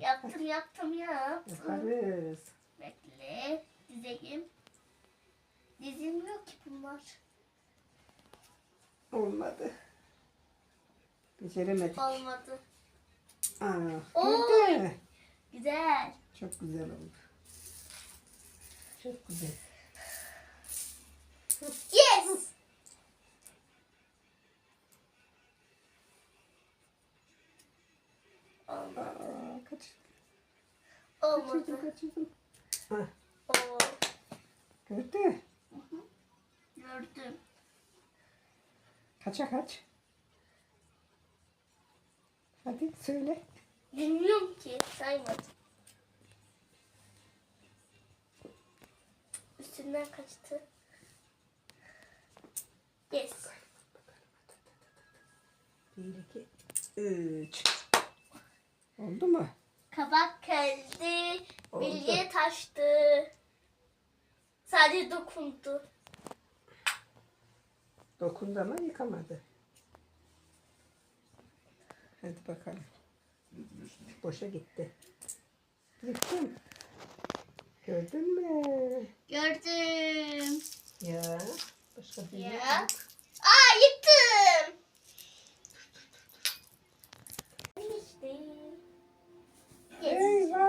Yaptım yaptım yaptım. Yaparız. Bekle. Dizeyim. Dizilmiyor ki bunlar. Olmadı. Beceremedik. Olmadı. Aa, Oy. Güzel. Çok güzel oldu. Çok güzel. Yes. Olmadı. Aa, kaç, Olmadı. kaçırdım kaçırdım. Hah, Oo, gördün mü? gördüm. Kaça kaç? Hadi söyle. Bilmiyorum ki. Saymadım. Üstünden kaçtı. Yes. Bir, iki, üç. Oldu mu? Kabak geldi. Bilye taştı. Sadece dokundu. Dokundu ama yıkamadı. Hadi bakalım. Boşa gitti. Yıktım. Gördün mü? Gördüm. Ya. Başka bir Ya. yok.